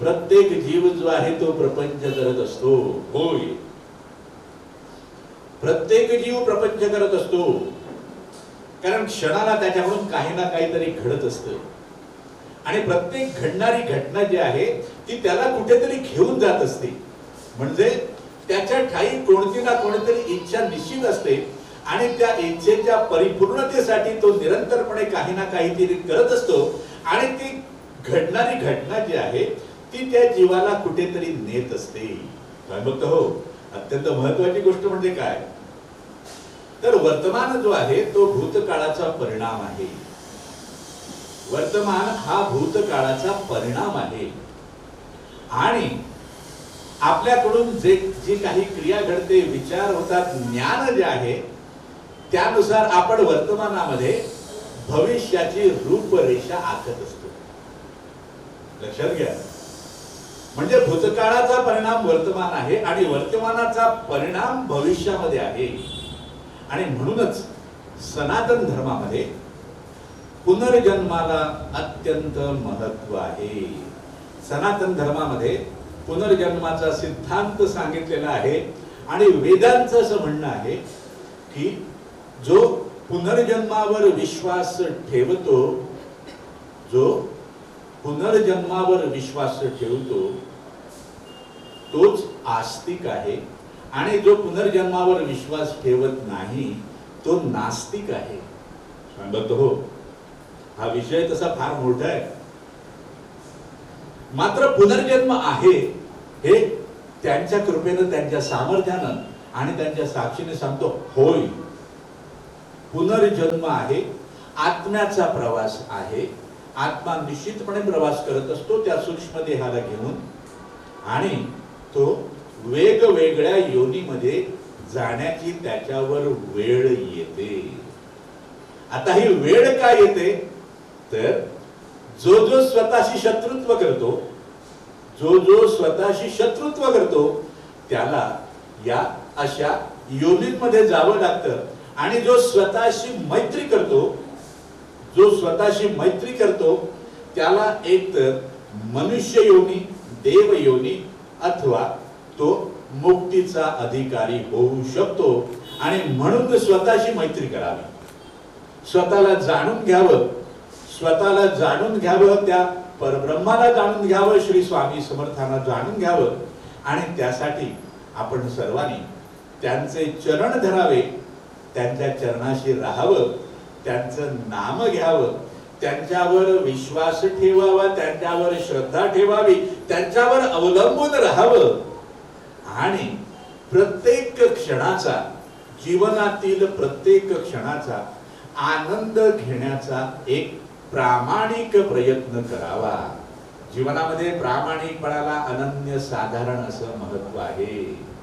प्रत्येक जीव जो आहे तो प्रपंच करत असतो. होय. प्रत्येक जीव प्रपंच करत असतो. कारण क्षणाला त्याच्याकडून काही ना काहीतरी घडत असतं. आणि प्रत्येक घडणारी घटना जी आहे ती त्याला कुठेतरी घेऊन जात असते. म्हणजे त्याच्या ठाई कोणती ना कोणीतरी इच्छा निश्चित असते आणि त्या इच्छेच्या परिपूर्णतेसाठी तो निरंतरपणे काही ना काहीतरी करत असतो. आणि ती घडणारी घटना जी आहे ती त्या जीवाला कुठेतरी नेत असते. काय बघतो हो? अत्यंत महत्वाची गोष्ट म्हणजे काय? तर वर्तमान जो आहे तो भूतकाळाचा परिणाम आहे. वर्तमान हा भूतकाळाचा परिणाम आहे. आणि आपल्याकडून जे जी काही क्रिया घडते विचार होतात ज्ञान जे आहे त्यानुसार आपण वर्तमानामध्ये भविष्याची रूपरेषा आखत असतो. लक्षात घ्या. म्हणजे भूतकाळाचा परिणाम वर्तमान आहे आणि वर्तमानाचा परिणाम भविष्यामध्ये आहे. आणि म्हणूनच सनातन धर्मामध्ये पुनर्जन्माला अत्यंत महत्त्व आहे. सनातन धर्मामध्ये पुनर्जन्माचा सिद्धांत सांगितलेला आहे आणि वेदांचं असं म्हणणं आहे की जो पुनर्जन्मावर विश्वास ठेवतो जो पुनर्जन्मावर विश्वास ठेवतो तोच आस्तिक आहे. आणि जो पुनर्जन्मावर विश्वास ठेवत नाही तो नास्तिक आहे. सांगत हो हा विषय तसा फार मोठा आहे. मात्र पुनर्जन्म आहे हे त्यांच्या कृपेनं त्यांच्या सामर्थ्यानं आणि त्यांच्या साक्षीने सांगतो होय. पुनर्जन्म आहे आत्म्याचा प्रवास आहे. आत्मा निश्चितपणे प्रवास करत असतो त्या सूक्ष्म देहाला घेऊन. आणि तो वेगवेगळ्या योनीमध्ये जाण्याची त्याच्यावर वेळ येते. आता ही वेळ काय येते? तर जो जो स्वतःशी शत्रुत्व करतो जो जो स्वतःशी शत्रुत्व करतो त्याला या अशा योनीमध्ये जावं लागतं. आणि जो स्वतःशी मैत्री करतो जो स्वतःशी मैत्री करतो त्याला एक तर मनुष्य योनी देव योनी अथवा तो मुक्तीचा अधिकारी होऊ शकतो. आणि म्हणून स्वतःशी मैत्री करावी. स्वतःला जाणून घ्यावं. स्वतःला जाणून घ्यावं त्या परब्रह्माला जाणून घ्यावं श्री स्वामी समर्थांना जाणून घ्यावं. आणि त्यासाठी आपण सर्वांनी त्यांचे चरण धरावे त्यांच्या चरणाशी राहावं. त्यांचं नाम घ्यावं. त्यांच्यावर विश्वास ठेवावा त्यांच्यावर श्रद्धा ठेवावी त्यांच्यावर अवलंबून राहावं. आणि प्रत्येक क्षणाचा जीवनातील प्रत्येक क्षणाचा आनंद घेण्याचा एक प्रामाणिक प्रयत्न करावा. जीवनामध्ये प्रामाणिकपणाला अनन्य साधारण असं महत्त्व आहे.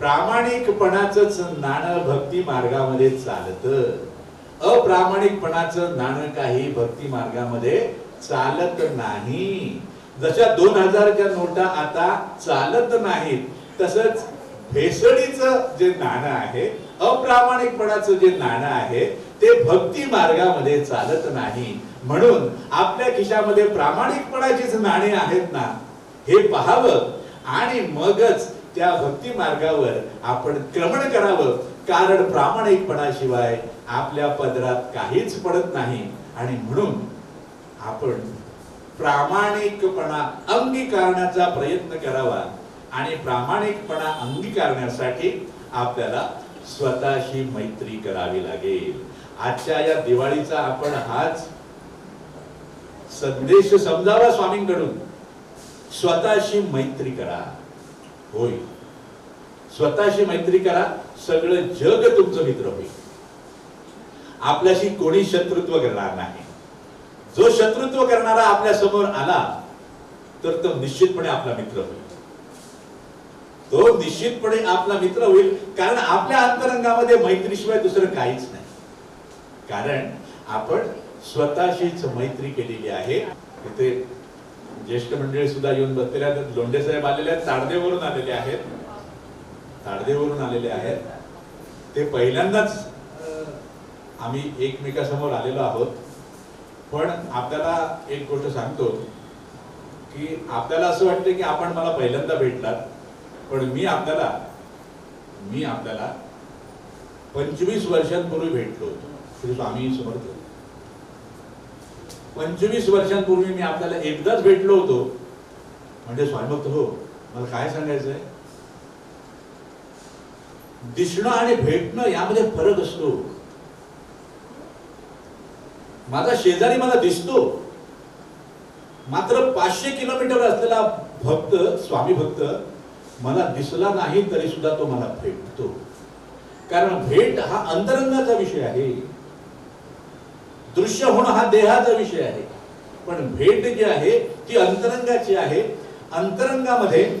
प्रामाणिकपणाच नाणं भक्ती मार्गामध्ये चालत. अप्रामाणिकपणाचं नाणं काही भक्ती मार्गामध्ये चालत नाही. जशा दोन हजारच्या नोटा आता चालत नाहीत तसंच भेसळीचं जे नाणं आहे अप्रामाणिकपणाचं जे नाणं आहे ते भक्ती मार्गामध्ये चालत नाही. म्हणून आपल्या खिशामध्ये प्रामाणिकपणाचीच नाणी आहेत ना हे पाहावं. आणि मगच त्या भक्ती मार्गावर आपण क्रमण करावं. कारण प्रामाणिकपणाशिवाय आपल्या पदरात काहीच पडत नाही. आणि म्हणून आपण प्रामाणिकपणा अंगीकारण्याचा प्रयत्न करावा. आणि प्रामाणिकपणा अंगीकारण्यासाठी आपल्याला स्वतःशी मैत्री करावी लागेल. आजच्या या दिवाळीचा आपण हाच संदेश समजावा स्वामींकडून. स्वतःशी मैत्री करा. होईल स्वतःशी मैत्री करा सगळं जग तुमचं मित्र होईल. आपल्याशी कोणी शत्रुत्व करणार नाही. जो शत्रुत्व करणारा आपल्यासमोर आला तर तो निश्चितपणे आपला मित्र होईल. तो निश्चितपणे आपला मित्र होईल कारण आपल्या अंतरंगामध्ये मैत्रीशिवाय दुसरं काहीच नाही. कारण आपण स्वतःशीच मैत्री केलेली आहे इथे ज्येष्ठ मंडळी सुद्धा येऊन बसलेले आहेत. लोंढे साहेब आलेले आहेत ताडदेवरून आलेले आहेत. ताडदेवरून आलेले आहेत. ते पहिल्यांदाच आम्ही एकमेकासमोर आलेलो आहोत. पण आपल्याला एक गोष्ट सांगतो की आपल्याला असं वाटतं की आपण मला पहिल्यांदा भेटलात. पण मी आपल्याला मी आपल्याला पंचवीस वर्षांपूर्वी भेटलो होतो. श्री स्वामी समर्थ पंचवीस वर्षांपूर्वी मी आपल्याला एकदाच भेटलो होतो. म्हणजे स्वामीभक्त हो मला काय सांगायचंय? दिसणं आणि भेटणं यामध्ये फरक असतो. माझा शेजारी मला दिसतो. मात्र पाचशे किलोमीटर असलेला भक्त स्वामी भक्त मला दिसला नाही तरी सुद्धा तो मला भेटतो. कारण भेट हा अंतरंगाचा विषय आहे. दृश्य होणं हा देहाचा विषय आहे. पण भेट जी आहे ती अंतरंगाची आहे. अंतरंगामध्ये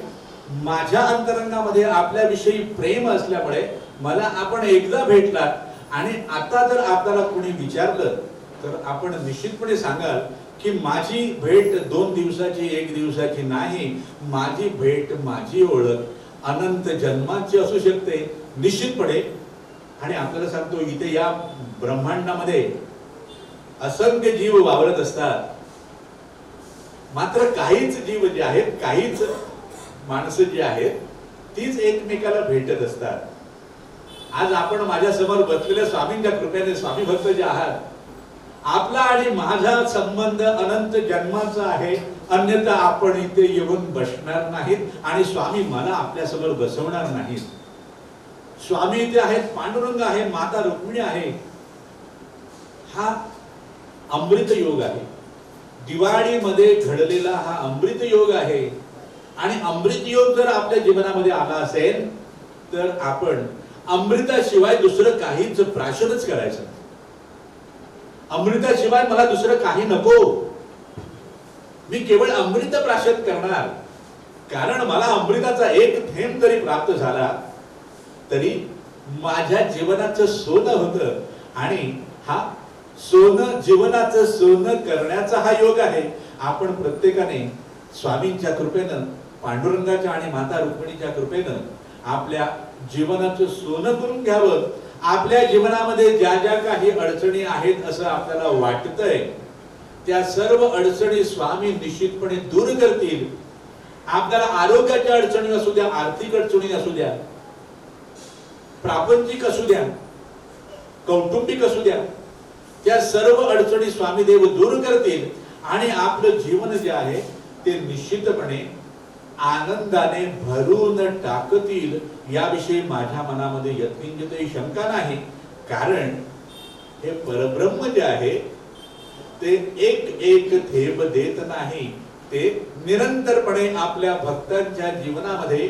माझ्या अंतरंगामध्ये आपल्याविषयी प्रेम असल्यामुळे मला आपण एकदा भेटला आणि आता जर आपल्याला कोणी विचारलं तर आपण निश्चितपणे सांगाल की माझी भेट दोन दिवसाची एक दिवसाची नाही. माझी भेट माझी ओळख. अनंत जन्माची असू शकते निश्चितपणे. आणि आपल्याला सांगतो इथे या ब्रह्मांडामध्ये असंख्य जीव वावरत असतात. मात्र काहीच जीव जे आहेत काहीच माणसं जी आहेत तीच एकमेकाला भेटत असतात. आज आपण माझ्यासमोर बसलेल्या स्वामींच्या कृपेने स्वामी भक्त जे आहात आपला आणि माझा संबंध अनंत जन्माचा आहे. अन्यथा आपण इथे येऊन बसणार नाहीत आणि स्वामी मला आपल्यासमोर बसवणार नाहीत. स्वामी इथे आहेत पांडुरंग आहे माता रुक्मिणी आहे. हा अमृत योग आहे. दिवाळीमध्ये घडलेला हा अमृत योग आहे. आणि अमृत योग जर आपल्या जीवनामध्ये आला असेल तर आपण अमृताशिवाय दुसरं काहीच प्राशनच करायचं अमृताशिवाय मला दुसरं काही नको. मी केवळ अमृत प्राशन करणार. कारण मला अमृताचा एक थेंब जरी प्राप्त झाला तरी माझ्या जीवनाचं सोनं होतं. आणि हा सोनं जीवनाचं सोनं करण्याचा हा योग आहे. आपण प्रत्येकाने स्वामींच्या कृपेनं पांडुरंगाच्या आणि माता रुक्मिणीच्या कृपेनं आपल्या जीवनाचं सोनं करून घ्यावं. आपल्या जीवनामध्ये ज्या ज्या काही अडचणी आहेत असं आपल्याला वाटतंय त्या सर्व अडचणी स्वामी निश्चितपणे दूर करतील. आपल्याला आरोग्याच्या अडचणी असू द्या आर्थिक अडचणी असू द्या प्रापंचिक असू द्या कौटुंबिक असू द्या त्या सर्व अडचणी स्वामी देव दूर करतील आणि आपलं जीवन जे आहे ते निश्चितपणे आनंदाने भरून टाकतील. याविषयी माझ्या मनामध्ये यत्किंचितही शंका नाही. कारण हे परब्रह्म जे आहे ते एक एक थेंब देत नाही. ते निरंतरपणे आपल्या भक्तांच्या जीवनामध्ये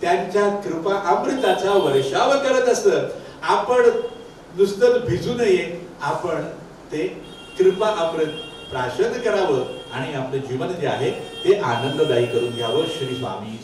त्यांच्या कृपा अमृताचा वर्षाव करत असत. आपण नुसतं भिजू नये. आपण ते कृपा आपलं प्राशन करावं आणि आपलं जीवन जे आहे ते आनंददायी करून घ्यावं. श्री स्वामी